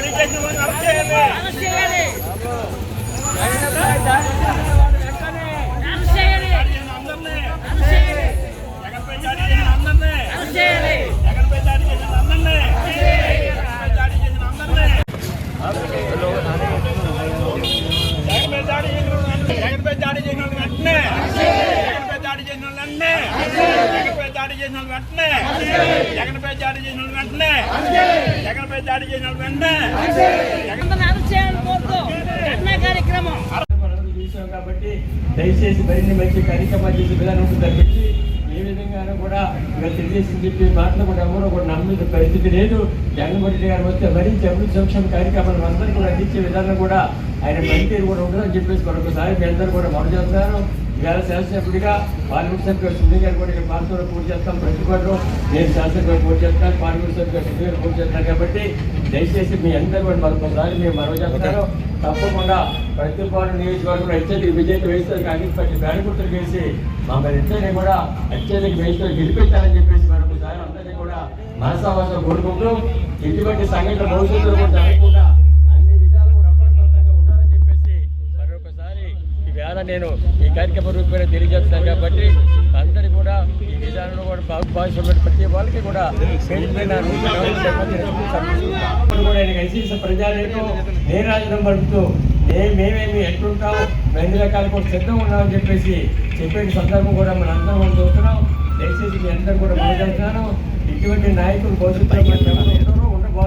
జగన్పై దాడి చేసిన దాడి చేసిన అందరినీ జగన్పై దాడి దాడి చేసిన వెంటనే జగన్పై దాడి చేసిన జగన్పై దాడి చేసిన వెంటనే. జగన్పై దాడి చేసిన వెంటనే. జగన్పై దాడి చేసిన వెంటనే. కాబట్టి దయచేసి మరిన్ని మంచి కార్యక్రమాలు చేసే విధానం ఉంటుంది తప్పించి ఏ విధంగానూ కూడా ఇక తెలుగుదేశం చెప్పి మాటలు కూడా ఎవరు కూడా నమ్మిన పరిస్థితి లేదు. జగన్మోహన్ రెడ్డి గారు వస్తే మరింత అభివృద్ధి సంక్షేమ కార్యక్రమాలు అందరికీ కూడా అందించే విధానం కూడా ఆయన పనితీరు కూడా ఉండదని చెప్పేసి మరొకసారి మీ అందరూ కూడా మనం చేస్తున్నారు ఇవాళ శాసనసభ్యుడిగా పార్లమెంట్ సభ్యుడు సునీల్ గారు కూడా పాలతో పూర్తి చేస్తాం. ప్రతి ఒక్కరు నేను శాసనసభ్యుడు పూర్తి చేస్తాను. పార్లమెంట్ సభ్యుడు సునీల్ గారు పూర్తి చేస్తాను కాబట్టి దయచేసి మీ అందరూ కూడా మరొకసారి మేము మనవి చేస్తున్నారు తప్పకుండా ప్రతిపాడు నియోజకవర్గంలో అత్యధిక విజయం వేస్తారు కాంగ్రెస్ పార్టీ బ్యానగుర్తులు వేసి మమ్మల్ని ఇద్దరిని కూడా అత్యధిక వేస్తూ గెలిపించాలని చెప్పేసి మరొకసారి అందరినీ కూడా మనసావాసం కోరుకుంటూ ఇటువంటి సంఘటన భవిష్యత్తులో కూడా నేను ఈ కార్యక్రమం రూపేణ తెలియజేస్తాను కాబట్టి అందరూ కూడా ఈ విధానంలో కూడా భాగస్వామ్యం ప్రతి వాళ్ళకి కూడా పేరుపైన ఇప్పుడు కూడా ఆయన నేరాజనం పడుతూ మేమేమి ఎట్లుంటాం రెండు రకాల కూడా సిద్ధం ఉన్నామని చెప్పేసి చెప్పే సందర్భం కూడా మన అందరం కూడా చూస్తున్నాం. దయచేసి మీ అందరూ కూడా మాట్లాడుతున్నాను ఇటువంటి నాయకులు భవిష్యత్తులో